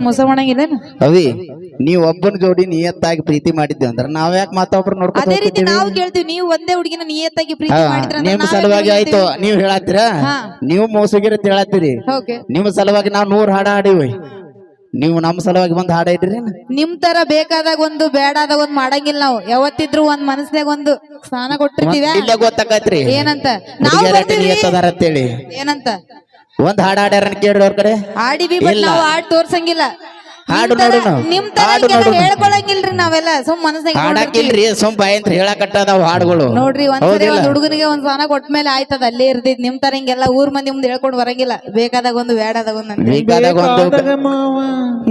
ಮೋಸ ಮಾಡಂಗಿಲ್ಲೇನು ಅವಿ ನೀವ್ ಒಬ್ಬನ ಜೋಡಿ ನಿಯತ್ತಾಗಿ ಪ್ರೀತಿ ಮಾಡಿದ್ದೆ ಅಂದ್ರೆ ನಾವ್ ಯಾಕೆ ಮತ್ತೊಬ್ರು ಅದೇ ರೀತಿ ನಾವು ಕೇಳ್ತೀವಿ ನೀವು ಒಂದೇ ಹುಡುಗಿನ ನಿಯತ್ತಾಗಿ ಪ್ರೀತಿ ಮಾಡಿದ್ರ ನಿಮ್ ಸಲುವಾಗಿ ಆಯ್ತು ನೀವ್ ಹೇಳತ್ತೀರ. ನೀವು ಮೋಸಗಿರ ಹೇಳತ್ತೀರಿ. ನಿಮ್ ಸಲುವಾಗಿ ನಾವ್ ನೂರ್ ಹಾಡ ಹಾಡಿವಿ. ನೀವು ನಮ್ಮ ಸಲುವಾಗಿ ಬಂದ್ ಹಾಡ ಇಡ್ರಿ ನಿಮ್ ತರ ಬೇಕಾದಾಗ ಒಂದು ಬೇಡಾದಾಗ ಒಂದ್ ಮಾಡಂಗಿಲ್ಲ ನಾವು. ಯಾವತ್ತಿದ್ರು ಒಂದ್ ಮನಸ್ನಾಗ ಒಂದು ಸ್ಥಾನ ಕೊಟ್ಟಿರ್ತೀವಿ ಇಲ್ಲೇ ಏನಂತ? ನಾವು ಏನಂತ? ಒಂದ್ ಹಾಡ್ ಹಾಡ್ಯಾರ ಕೇಳ್ರಿ ಅವ್ರ ಕಡೆ? ಆಡಿವಿ ಬಟ್ ಇಲ್ಲ. ನಾವು ಹಾಡ್ ತೋರ್ಸಂಗಿಲ್ಲ. ಹಾಡು ನಿಮ್ ತರ- ನೋಡು ನಾವು. ನಿಮ್ ತರ ಹಾಡು ಹಿಂಗೆಲ್ಲ ನೋಡು. ಹೇಳ್ಕೊಳಂಗಿಲ್ರಿ ನಾವೆಲ್ಲ. ಸುಮ್ ಇಟ್ಕೊಂಡಿರ್ತೀವಿ. ಹಾಡಾಕಿಲ್ರಿ ಸುಮ್ ಬಾಯಿ ಅಂತ ಹೇಳಕಟ್ಟದಾವ ಹಾಡುಗಳು. ನೋಡ್ರಿ ಒಂದ್ಸರಿ ಹೌದಿಲ್ಲ. ಒಂದ್ ಹುಡುಗನಿಗೆ ಒಂದ್ ಸ್ನಾನ ಕೊಟ್ಮೇಲೆ ಆಯ್ತದ ಅಲ್ಲೇ ಇರ್ತಿದ್ ನಿಮ್ ತರ ಹಿಂಗೆಲ್ಲ ಊರ್ ಮಂದಿ ಮುಂದೆ ಹೇಳ್ಕೊಂಡು ಬರಂಗಿಲ್ಲ. ಬೇಕಾದಾಗ ಒಂದು ಬೇಡಾದಾಗ ಒಂದ್ ಅಂತ. ಬೇಕಾದಾಗ ಒಂದು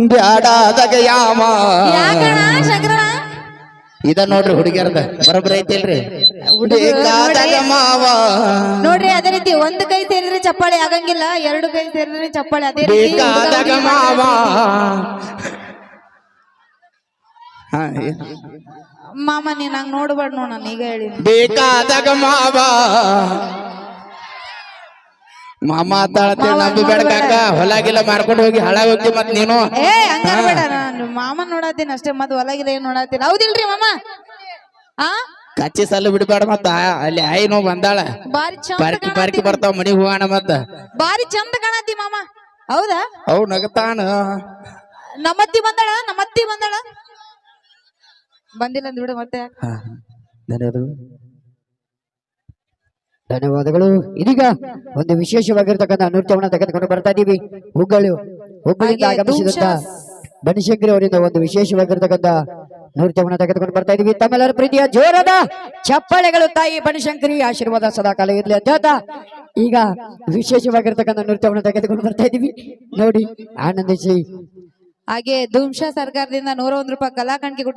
ಬ್ಯಾಡಾದಾಗ ಯಾಮ. ಯಾಕಣ್ಣ ಶಂಕರಣ್ಣ? ಇದ ನೋಡ್ರಿ ಹುಡುಗಿಯರ್ದ. ಬರೋಬ್ಬರ ಐತಿಲ್ರಿ? ಬೇಕಾದಾಗ ಮಾವ. ರೀತಿ ಒಂದ್ ಕೈ ಸೇರಿದ್ರೆ ಚಪ್ಪಾಳೆ ಆಗಂಗಿಲ್ಲ ಎರಡು ಕೈ ಸೇರಿದ್ರೆ ಚಪ್ಪಾಳೆ ಅದೇ ರೀತಿ ಬೇಕಾದಾಗ ಮಾವ ಹಾ, ಏನ್? ಮಾಮ ನೀನ್ ಹಂಗ್ ನೋಡ್ಬಾರ್ದು ನೋಡ್ ನಾನು ಈಗ ಹೇಳಿ ಬೇಕಾದಾಗ ಮಾವ ಮಾಮ ತಾಳತ್ತೇಳಿ ನಂಬಿ ಬೇಡಕಾಕ ಹೊಲಾಗಿಲ್ಲ ಮಾರ್ಕೊಂಡು ಹೋಗಿ ಹಾಳಾಗಿ ಹೋಗಿ ಮತ್ ನೀನು? ಏ ಹಂಗನ್ಬೇಡ ನಾನು. ಮಾಮ ನೋಡತ್ತೀನಿ ಅಷ್ಟೇ ಮತ್ ಹೊಲಗಿಲ್ಲ ಏನ್ ನೋಡತ್ತೀನಿ. ಹೌದಿಲ್ರಿ ಮಾಮ? ಆ? ಕಚ್ಚಿ ಸಲ್ಲು ಬಿಡಬೇಡ ಮತ್ತ. ಅಲ್ಲಿ ನೋವು ಬಂದಾಳ. ಬಾರಿ ಬಾರಿ ಪಾರ್ಕಿ ಬರ್ತಾವ ಮನಿ ಹೋಗೋಣ ಮತ್ತ. ಬಾರಿ ಚಂದ ಕಾಣತಿ ಮಾಮ. ಹೌದಾ? ಅವ್ ನಗತಾನ. ನಮ್ಮತ್ತಿ ಬಂದಾಳ? ನಮ್ಮತ್ತಿ ಬಂದಾಳ? ಬಂದಿಲ್ಲ ಅಂದ್ ಬಿಡು ಮತ್ತೆ. ಧನ್ಯವಾದಗಳು. ಧನ್ಯವಾದಗಳು. ಇದೀಗ ಒಂದು ವಿಶೇಷವಾಗಿರ್ತಕ್ಕಂಥ ನೃತ್ಯವನ್ನು ತೆಗೆದುಕೊಂಡು ಬರ್ತಾ ಇದ್ದೀವಿ ಹುಬ್ಬಳ್ಳಿ ಹುಬ್ಬಳ್ಳಿಯಿಂದ ಆಗಮಿಸಿದಂತ. ಬನಶಂಕರಿ ಅವರಿಂದ ಒಂದು ವಿಶೇಷವಾಗಿರ್ತಕ್ಕಂಥ ನೃತ್ಯವನ್ನು ತೆಗೆದುಕೊಂಡು ಬರ್ತಾ ಇದ್ದೀವಿ ತಮ್ಮೆಲ್ಲರ ಪ್ರೀತಿಯ ಜೋರದ ಚಪ್ಪಾಳೆಗಳು ತಾಯಿ ಬನಶಂಕರಿ ಆಶೀರ್ವಾದ ಸದಾ ಕಾಲ ಇರಲಿ ಅಂತ ಈಗ ವಿಶೇಷವಾಗಿರ್ತಕ್ಕಂಥ ನೃತ್ಯವನ್ನು ತೆಗೆದುಕೊಂಡು ಬರ್ತಾ ಇದೀವಿ. ನೋಡಿ, ಆನಂದಿಸಿ. ಹಾಗೆ ಧೂಮ್ಶಾ ಸರ್ಕಾರದಿಂದ ನೂರ ಒಂದ್ ರೂಪಾಯಿ ಕಲಾಕಣಿಕೆ ಕೊಟ್ಟಿ